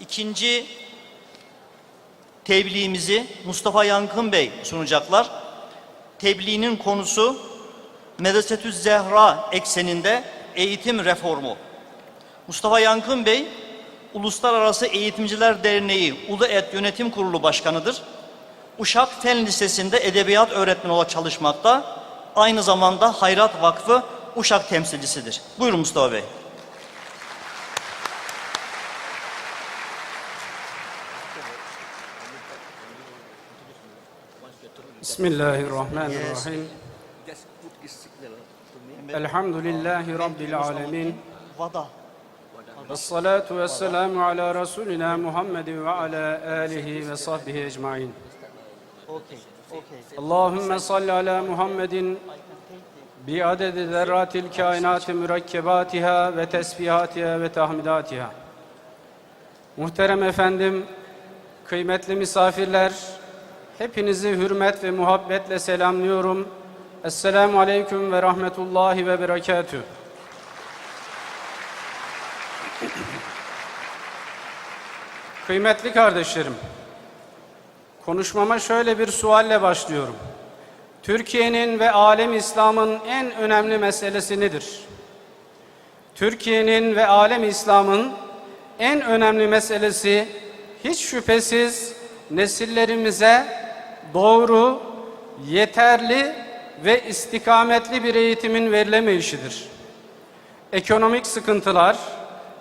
İkinci tebliğimizi Mustafa Yankın Bey sunacaklar. Tebliğinin konusu Medresetü Zehra ekseninde eğitim reformu. Mustafa Yankın Bey, Uluslararası Eğitimciler Derneği Ulu Et Yönetim Kurulu Başkanı'dır. Uşak Fen Lisesi'nde edebiyat öğretmeni olarak çalışmakta. Aynı zamanda Hayrat Vakfı Uşak temsilcisidir. Buyurun Mustafa Bey. بسم الله الرحمن الرحيم الحمد لله رب العالمين Vada. والصلاة والسلام على رسولنا محمد وعلى آله وصحبه أجمعين Okay. Okay. اللهم صل على محمد بعدد ذرات الكائنات mürekkebatiha ve tesbihatiha ve tahmidatiha. Muhterem efendim, kıymetli misafirler, hepinizi hürmet ve muhabbetle selamlıyorum. Esselamu aleyküm ve rahmetullahi ve berekatüh. Kıymetli kardeşlerim, konuşmama şöyle bir sualle başlıyorum. Türkiye'nin ve alem İslam'ın en önemli meselesi nedir? Türkiye'nin ve alem İslam'ın en önemli meselesi hiç şüphesiz nesillerimize doğru, yeterli ve istikametli bir eğitimin verilemeyişidir. Ekonomik sıkıntılar,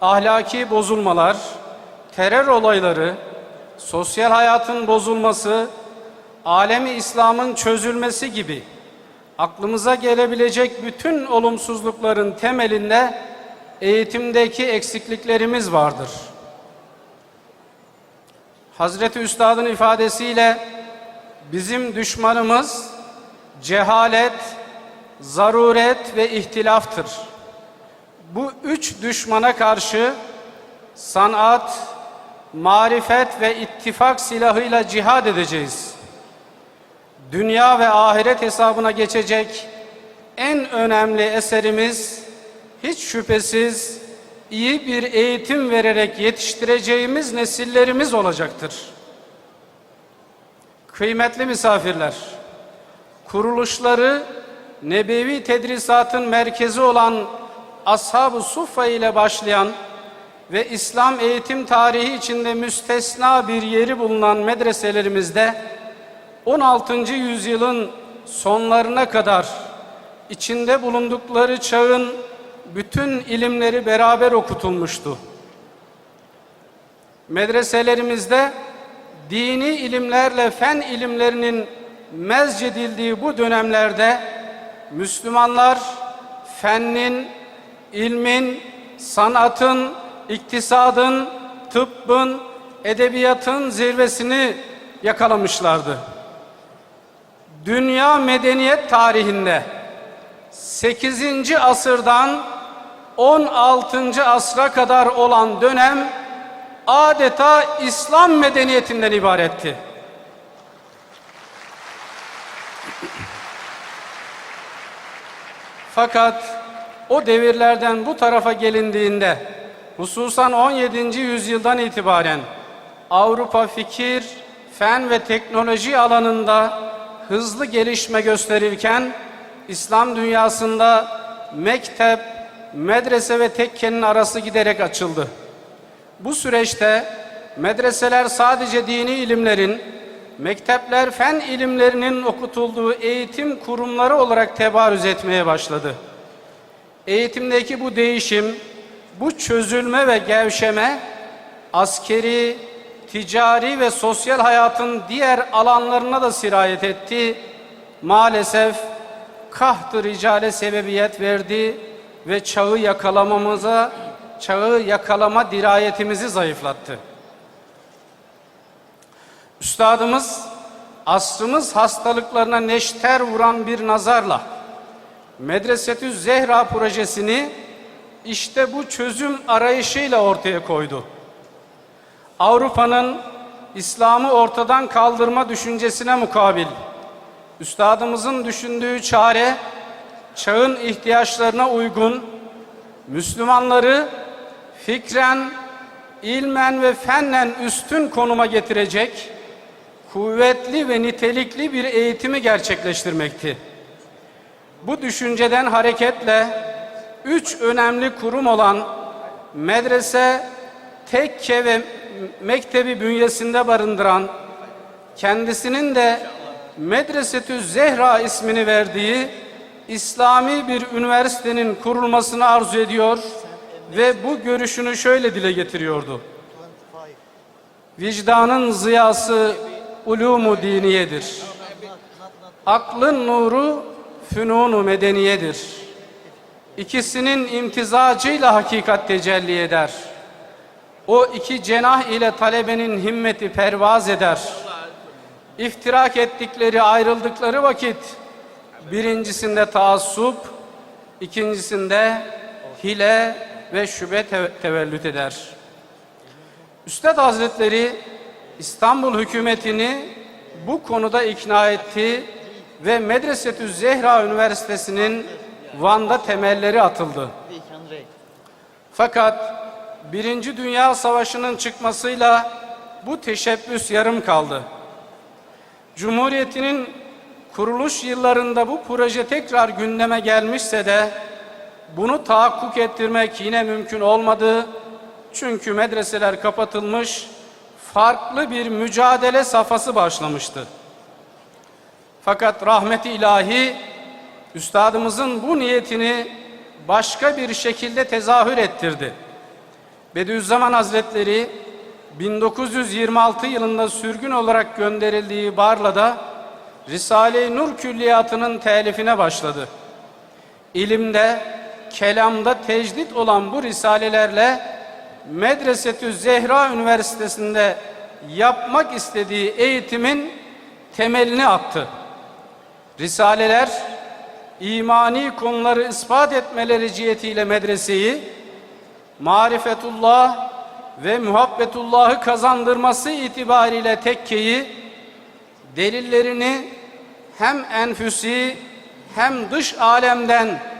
ahlaki bozulmalar, terör olayları, sosyal hayatın bozulması, alemi İslam'ın çözülmesi gibi aklımıza gelebilecek bütün olumsuzlukların temelinde eğitimdeki eksikliklerimiz vardır. Hazreti Üstad'ın ifadesiyle bizim düşmanımız cehalet, zaruret ve ihtilaftır. Bu üç düşmana karşı sanat, marifet ve ittifak silahıyla cihad edeceğiz. Dünya ve ahiret hesabına geçecek en önemli eserimiz hiç şüphesiz iyi bir eğitim vererek yetiştireceğimiz nesillerimiz olacaktır. Kıymetli misafirler, kuruluşları nebevi tedrisatın merkezi olan Ashab-ı Suffa ile başlayan ve İslam eğitim tarihi içinde müstesna bir yeri bulunan medreselerimizde 16. yüzyılın sonlarına kadar içinde bulundukları çağın bütün ilimleri beraber okutulmuştu. Medreselerimizde dini ilimlerle fen ilimlerinin mezcedildiği bu dönemlerde Müslümanlar fennin, ilmin, sanatın, iktisadın, tıbbın, edebiyatın zirvesini yakalamışlardı. Dünya medeniyet tarihinde 8. asırdan 16. asra kadar olan dönem adeta İslam medeniyetinden ibaretti. Fakat o devirlerden bu tarafa gelindiğinde hususan 17. yüzyıldan itibaren Avrupa fikir, fen ve teknoloji alanında hızlı gelişme gösterirken İslam dünyasında mektep, medrese ve tekkenin arası giderek açıldı. Bu süreçte medreseler sadece dini ilimlerin, mektepler fen ilimlerinin okutulduğu eğitim kurumları olarak tebarüz etmeye başladı. Eğitimdeki bu değişim, bu çözülme ve gevşeme askeri, ticari ve sosyal hayatın diğer alanlarına da sirayet etti. Maalesef kaht-ı ricale sebebiyet verdi ve çağı yakalamamıza, çağı yakalama dirayetimizi zayıflattı. Üstadımız asrımız hastalıklarına neşter vuran bir nazarla Medresetü Zehra projesini işte bu çözüm arayışıyla ortaya koydu. Avrupa'nın İslam'ı ortadan kaldırma düşüncesine mukabil üstadımızın düşündüğü çare çağın ihtiyaçlarına uygun Müslümanları fikren, ilmen ve fennen üstün konuma getirecek kuvvetli ve nitelikli bir eğitimi gerçekleştirmekti. Bu düşünceden hareketle üç önemli kurum olan medrese, tekke ve mektebi bünyesinde barındıran, kendisinin de Medresetü Zehra ismini verdiği İslami bir üniversitenin kurulmasını arzu ediyor ve bu görüşünü şöyle dile getiriyordu. Vicdanın ziyası ulumu diniyedir. Aklın nuru fünunu medeniyedir. İkisinin imtizacıyla hakikat tecelli eder. O iki cenah ile talebenin himmeti pervaz eder. İftirak ettikleri, ayrıldıkları vakit birincisinde taassup, ikincisinde hile ve te- tevellüt eder. Üstad Hazretleri İstanbul hükümetini bu konuda ikna etti ve Medresetü Zehra Üniversitesi'nin Van'da temelleri atıldı. Fakat Birinci Dünya Savaşı'nın çıkmasıyla bu teşebbüs yarım kaldı. Cumhuriyetinin kuruluş yıllarında bu proje tekrar gündeme gelmişse de bunu tahakkuk ettirmek yine mümkün olmadı. Çünkü medreseler kapatılmış, farklı bir mücadele safhası başlamıştı. Fakat rahmeti ilahi üstadımızın bu niyetini başka bir şekilde tezahür ettirdi. Bediüzzaman Hazretleri 1926 yılında sürgün olarak gönderildiği Barla'da Risale-i Nur Külliyatı'nın telifine başladı. İlimde, kelamda tecdit olan bu risalelerle Medresetü Zehra Üniversitesi'nde yapmak istediği eğitimin temelini attı. Risaleler imani konuları ispat etmeleri cihetiyle medreseyi marifetullah ve muhabbetullahı kazandırması itibariyle tekkeyi delillerini hem enfüsi hem dış alemden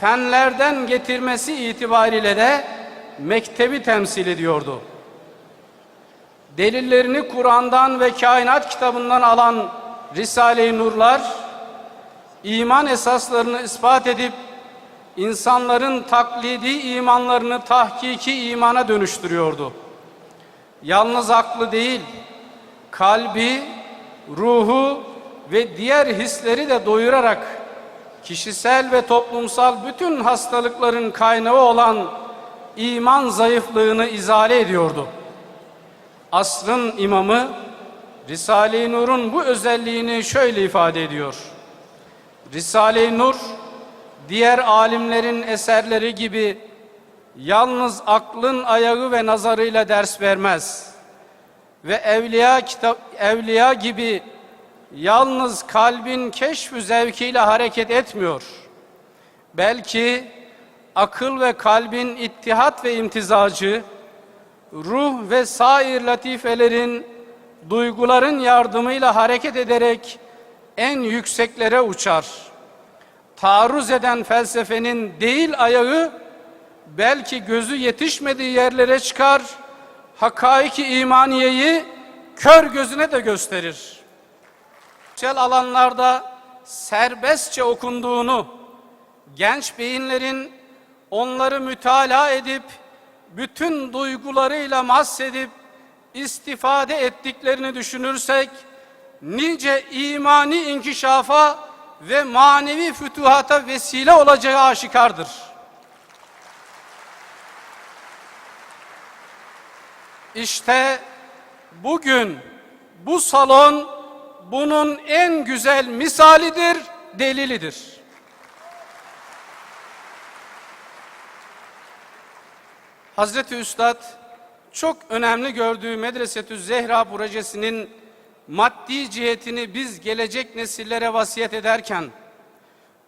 fenlerden getirmesi itibariyle de mektebi temsil ediyordu. Delillerini Kur'an'dan ve kainat kitabından alan Risale-i Nurlar iman esaslarını ispat edip insanların taklidi imanlarını tahkiki imana dönüştürüyordu. Yalnız aklı değil, kalbi, ruhu ve diğer hisleri de doyurarak kişisel ve toplumsal bütün hastalıkların kaynağı olan iman zayıflığını izale ediyordu. Asrın imamı Risale-i Nur'un bu özelliğini şöyle ifade ediyor. Risale-i Nur diğer alimlerin eserleri gibi yalnız aklın ayağı ve nazarıyla ders vermez ve evliya kitap evliya gibi yalnız kalbin keşfü zevkiyle hareket etmiyor. Belki akıl ve kalbin ittihat ve imtizacı, ruh ve sair latifelerin, duyguların yardımıyla hareket ederek en yükseklere uçar. Taarruz eden felsefenin değil ayağı, belki gözü yetişmediği yerlere çıkar, hakaiki imaniyeyi kör gözüne de gösterir. Sosyal alanlarda serbestçe okunduğunu, genç beyinlerin onları mütalaa edip, bütün duygularıyla mahsedip, istifade ettiklerini düşünürsek, nice imani inkişafa ve manevi fütuhata vesile olacağı aşikardır. İşte bugün bu salon bunun en güzel misalidir, delilidir. Hazreti Üstad çok önemli gördüğü Medresetü Zehra projesinin maddi cihetini biz gelecek nesillere vasiyet ederken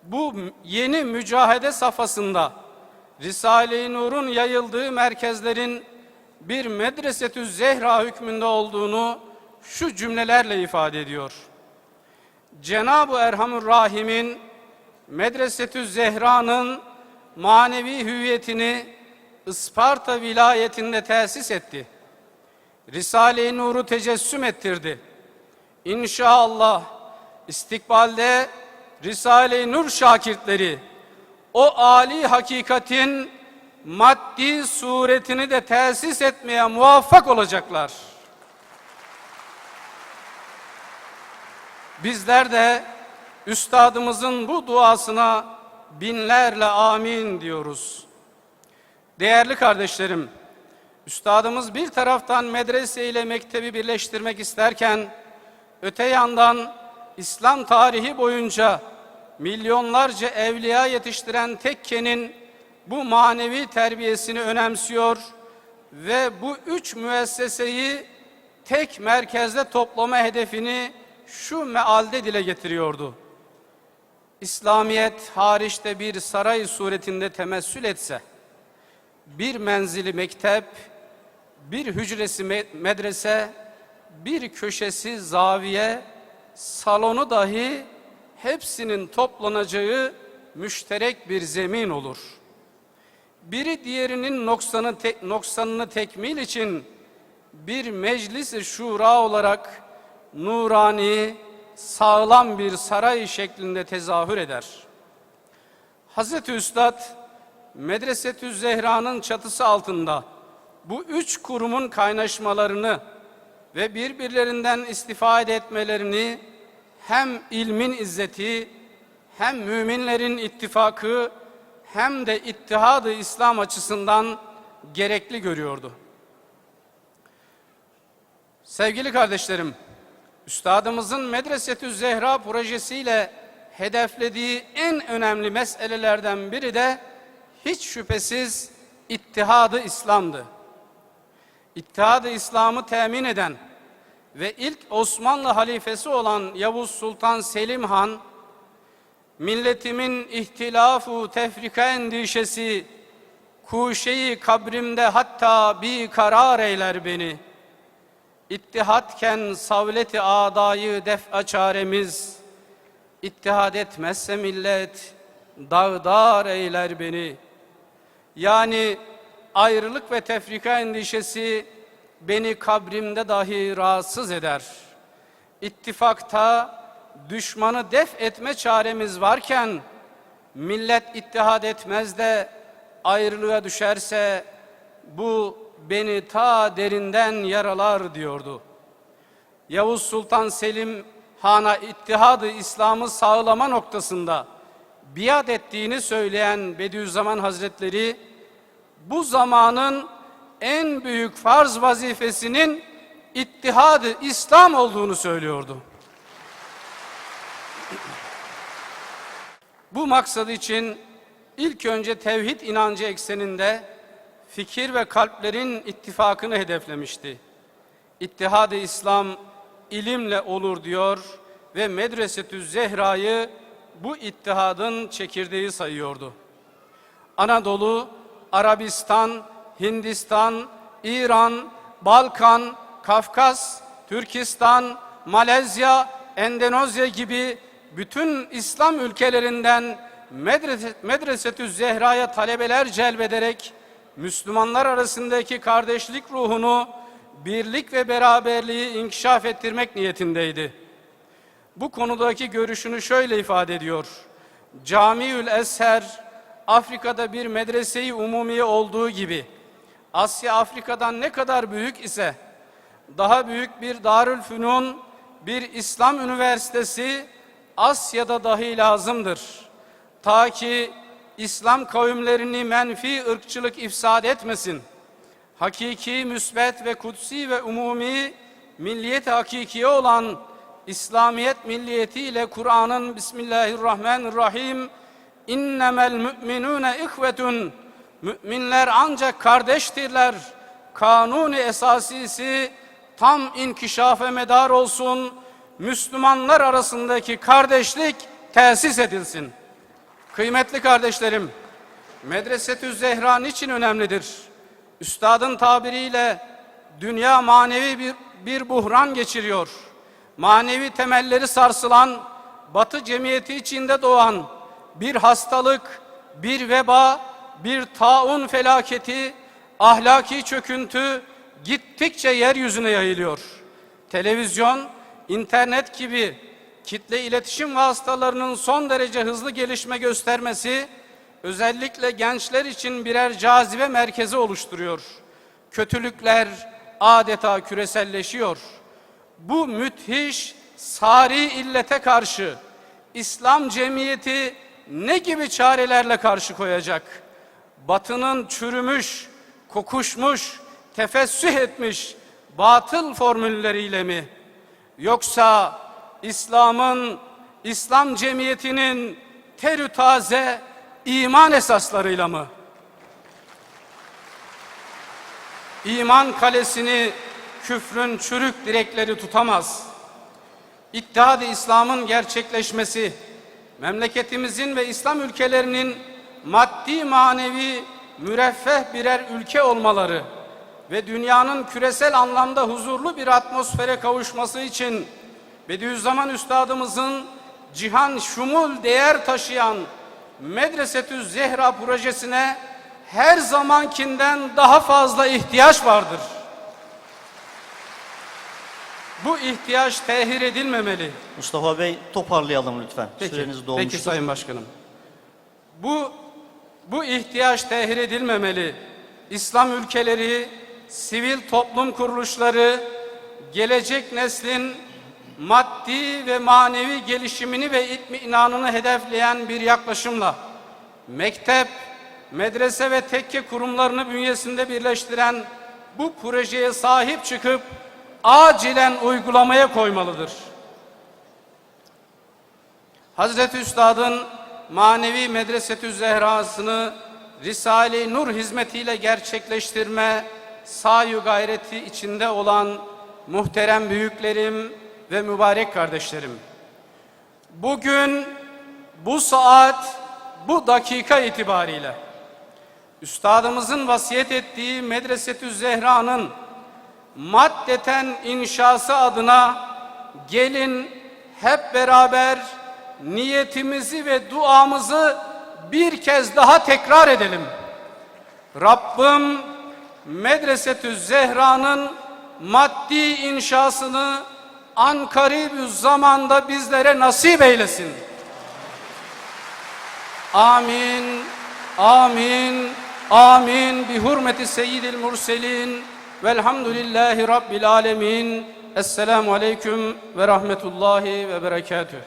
bu yeni mücahede safhasında Risale-i Nur'un yayıldığı merkezlerin bir Medresetü Zehra hükmünde olduğunu şu cümlelerle ifade ediyor. Cenab-ı Erhamur Rahim'in Medresetü Zehra'nın manevi hüviyetini Isparta vilayetinde tesis etti. Risale-i Nur'u tecessüm ettirdi. İnşallah istikbalde Risale-i Nur şakirtleri o âli hakikatin maddi suretini de tesis etmeye muvaffak olacaklar. Bizler de üstadımızın bu duasına binlerle amin diyoruz. Değerli kardeşlerim, üstadımız bir taraftan medrese ile mektebi birleştirmek isterken öte yandan İslam tarihi boyunca milyonlarca evliya yetiştiren tekkenin bu manevi terbiyesini önemsiyor ve bu üç müesseseyi tek merkezde toplama hedefini şu mealde dile getiriyordu. İslamiyet hariçte bir saray suretinde temessül etse, bir menzili mektep, bir hücresi me- medrese, bir köşesi zaviye, salonu dahi hepsinin toplanacağı müşterek bir zemin olur. Biri diğerinin noksanı te- noksanını tekmil için bir meclis-i şura olarak nurani, sağlam bir saray şeklinde tezahür eder. Hazreti Üstad Medresetü Zehra'nın çatısı altında bu üç kurumun kaynaşmalarını ve birbirlerinden istifade etmelerini hem ilmin izzeti hem müminlerin ittifakı hem de ittihadı İslam açısından gerekli görüyordu. Sevgili kardeşlerim, Üstadımızın Medresetü Zehra projesiyle hedeflediği en önemli meselelerden biri de hiç şüphesiz ittihadı İslam'dı. İttihadı İslam'ı temin eden ve ilk Osmanlı halifesi olan Yavuz Sultan Selim Han, milletimin ihtilafu tefrika endişesi, kuşeyi kabrimde hatta bir karar eyler beni.'' İttihatken savleti adayı def'a çaremiz, İttihad etmezse millet, dağdar eyler beni. Yani ayrılık ve tefrika endişesi beni kabrimde dahi rahatsız eder. İttifakta düşmanı def etme çaremiz varken, millet ittihad etmez de ayrılığa düşerse, bu beni ta derinden yaralar diyordu. Yavuz Sultan Selim Han'a ittihadı İslam'ı sağlama noktasında biat ettiğini söyleyen Bediüzzaman Hazretleri bu zamanın en büyük farz vazifesinin ittihadı İslam olduğunu söylüyordu. Bu maksad için ilk önce tevhid inancı ekseninde fikir ve kalplerin ittifakını hedeflemişti. İttihad-ı İslam ilimle olur diyor ve Medresetü Zehra'yı bu ittihadın çekirdeği sayıyordu. Anadolu, Arabistan, Hindistan, İran, Balkan, Kafkas, Türkistan, Malezya, Endonezya gibi bütün İslam ülkelerinden medrese, Medresetü Zehra'ya talebeler celbederek Müslümanlar arasındaki kardeşlik ruhunu, birlik ve beraberliği inkişaf ettirmek niyetindeydi. Bu konudaki görüşünü şöyle ifade ediyor. Camiül Esher, Afrika'da bir medreseyi umumiye olduğu gibi, Asya Afrika'dan ne kadar büyük ise, daha büyük bir Darül Fünun, bir İslam Üniversitesi Asya'da dahi lazımdır. Ta ki İslam kavimlerini menfi ırkçılık ifsad etmesin. Hakiki, müsbet ve kutsi ve umumi milliyet hakikiye olan İslamiyet milliyeti ile Kur'an'ın Bismillahirrahmanirrahim innemel müminune ihvetun müminler ancak kardeştirler kanuni esasisi tam inkişafe medar olsun Müslümanlar arasındaki kardeşlik tesis edilsin. Kıymetli kardeşlerim, Medresetü Zehra niçin önemlidir? Üstadın tabiriyle dünya manevi bir, bir buhran geçiriyor. Manevi temelleri sarsılan, batı cemiyeti içinde doğan bir hastalık, bir veba, bir taun felaketi ahlaki çöküntü gittikçe yeryüzüne yayılıyor. Televizyon, internet gibi kitle iletişim vasıtalarının son derece hızlı gelişme göstermesi özellikle gençler için birer cazibe merkezi oluşturuyor. Kötülükler adeta küreselleşiyor. Bu müthiş sari illete karşı İslam cemiyeti ne gibi çarelerle karşı koyacak? Batının çürümüş, kokuşmuş, tefessüh etmiş batıl formülleriyle mi? Yoksa İslam'ın, İslam cemiyetinin terü taze iman esaslarıyla mı? İman kalesini küfrün çürük direkleri tutamaz. İttihad-ı İslam'ın gerçekleşmesi, memleketimizin ve İslam ülkelerinin maddi manevi müreffeh birer ülke olmaları ve dünyanın küresel anlamda huzurlu bir atmosfere kavuşması için Bediüzzaman Üstadımızın cihan şumul değer taşıyan Medresetü Zehra projesine her zamankinden daha fazla ihtiyaç vardır. Bu ihtiyaç tehir edilmemeli. Mustafa Bey toparlayalım lütfen. Peki, Süreniz dolmuştur. peki Sayın Başkanım. Bu bu ihtiyaç tehir edilmemeli. İslam ülkeleri, sivil toplum kuruluşları, gelecek neslin maddi ve manevi gelişimini ve itminanını hedefleyen bir yaklaşımla mektep, medrese ve tekke kurumlarını bünyesinde birleştiren bu projeye sahip çıkıp acilen uygulamaya koymalıdır. Hazreti Üstad'ın manevi medresetü zehrasını Risale-i Nur hizmetiyle gerçekleştirme sayu gayreti içinde olan muhterem büyüklerim ve mübarek kardeşlerim. Bugün bu saat bu dakika itibariyle Üstadımızın vasiyet ettiği Medresetü Zehra'nın maddeten inşası adına gelin hep beraber niyetimizi ve duamızı bir kez daha tekrar edelim. Rabbim Medresetü Zehra'nın maddi inşasını ankaribü zamanda bizlere nasip eylesin. Amin, amin, amin. Bi hurmeti seyyidil murselin. Velhamdülillahi Rabbil alemin. Esselamu aleyküm ve rahmetullahi ve berekatüh.